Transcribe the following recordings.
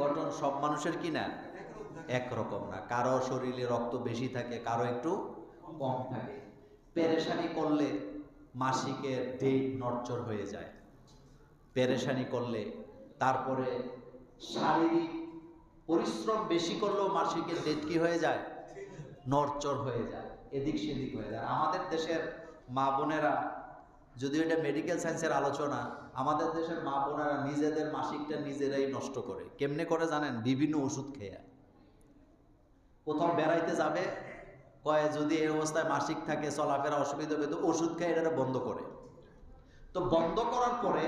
গঠন সব মানুষের কি না? একরকম না। কারও শরীরে রক্ত বেশি থাকে, কারও একটু কম থাকে। পেরেশানি করলে মাসিকের ডেট নড়চড় হয়ে যায়। পেরেশানি করলে তারপরে শারীরিক পরিশ্রম বেশি করলেও মাসিকের ডেট কি হয়ে যায়? নড়চড় হয়ে যায়, এদিক সেদিক হয়ে যায়। আমাদের দেশের মা বোনেরা যদিও এটা মেডিকেল সায়েন্সের আলোচনা, আমাদের দেশের মা বোনেরা নিজেদের মাসিকটা নিজেরাই নষ্ট করে। কেমনে করে জানেন? বিভিন্ন ওষুধ খেয়ে। কোথাও বেড়াইতে যাবে, কয়ে যদি এই অবস্থায় মাসিক থাকে, চলাফেরা অসুবিধা হবে, তো ওষুধ খেয়ে এটা বন্ধ করে। তো বন্ধ করার পরে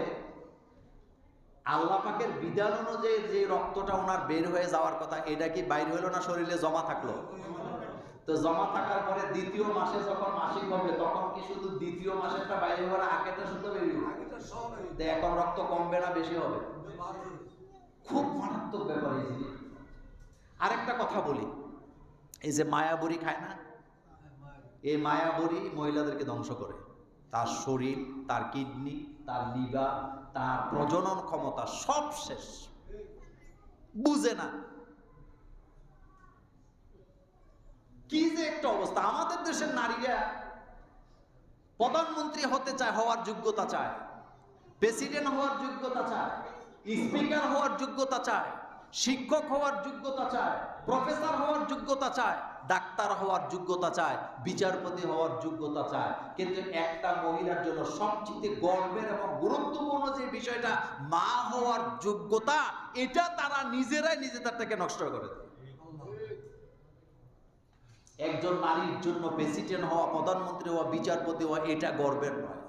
আল্লাহ পাকের বিধান অনুযায়ী যে রক্তটা ওনার বের হয়ে যাওয়ার কথা, এটা কি বাইর হইল না শরীরে জমা থাকল? তো জমা থাকার পরে দ্বিতীয় মাসে যখন মাসিক হবে তখন কি শুধু দ্বিতীয় মাসেরটা বাইরে হবে না আগেটা শুধু বেরিয়ে তো এখন রক্ত কমবে না বেশি হবে? খুব মারাত্মক ব্যাপার এই জিনিস আরেকটা কথা বলি। এই যে মায়াবুড়ি খায় না? এই মায়াবুড়ি মহিলাদেরকে ধ্বংস করে। তার শরীর তার কিডনি তার লিভার তার প্রজনন ক্ষমতা সব শেষ। বুঝে না কি যে একটা অবস্থা, আমাদের দেশের নারীরা প্রধানমন্ত্রী হতে চায় হওয়ার যোগ্যতা চায়, প্রেসিডেন্ট হওয়ার যোগ্যতা চায়, স্পিকার হওয়ার যোগ্যতা চায়, শিক্ষক হওয়ার যোগ্যতা চায়, প্রফেসর হওয়ার যোগ্যতা চায়, ডাক্তার হওয়ার যোগ্যতা চায়, বিচারপতি হওয়ার যোগ্যতা চায়। কিন্তু একটা মহিলার জন্য সবচেয়ে গর্বের এবং গুরুত্বপূর্ণ যে বিষয়টা, মা হওয়ার যোগ্যতা, এটা তারা নিজেরাই নিজেদের থেকে নষ্ট করে দেয়। একজন নারীর জন্য প্রেসিডেন্ট হওয়া প্রধানমন্ত্রী হওয়া বিচারপতি হওয়া এটা গর্বের নয়।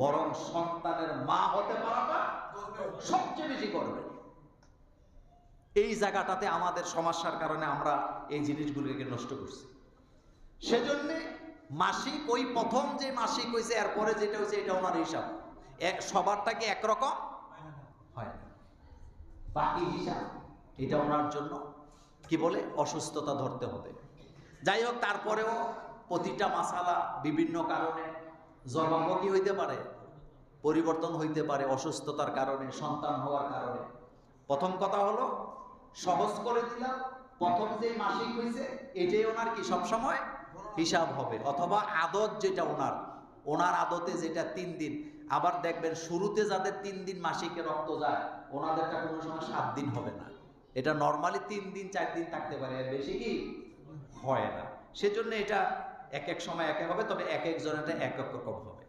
বরং সন্তানের মা হতে পারাটা সবচেয়ে বেশি গর্বের। এই জায়গাটাতে আমাদের সমস্যার কারণে আমরা এই জিনিসগুলোকে নষ্ট করছি। সেজন্যে মাসিক ওই প্রথম যে মাসিক হয়েছে, এরপরে যেটা হয়েছে, এটা ওনার হিসাব। সবারটা কি একরকম? হয় বাকি হিসাব, এটা ওনার জন্য। কি বলে? অসুস্থতা ধরতে হবে। যাই হোক তারপরেও প্রতিটা মাসালা বিভিন্ন কারণে জন্ম হইতে পারে, পরিবর্তন হইতে পারে, অসুস্থতার কারণে, সন্তান হওয়ার কারণে। প্রথম কথা হলো, সহজ করে দিলাম, প্রথম যে মাসিক হয়েছে এটাই ওনার কি সবসময় হিসাব হবে, অথবা আদত যেটা ওনার ওনার আদতে যেটা তিন দিন। আবার দেখবেন, শুরুতে যাদের তিন দিন মাসিকে রক্ত যায়, ওনাদেরটা কোনো সময় সাত দিন হবে না। এটা নর্মালি তিন দিন, চার দিন থাকতে পারে। বেশি কি? হয় না। সেজন্য এটা এক এক সময় এক হবে, তবে এক একজনেরটা এক এক রকম হবে।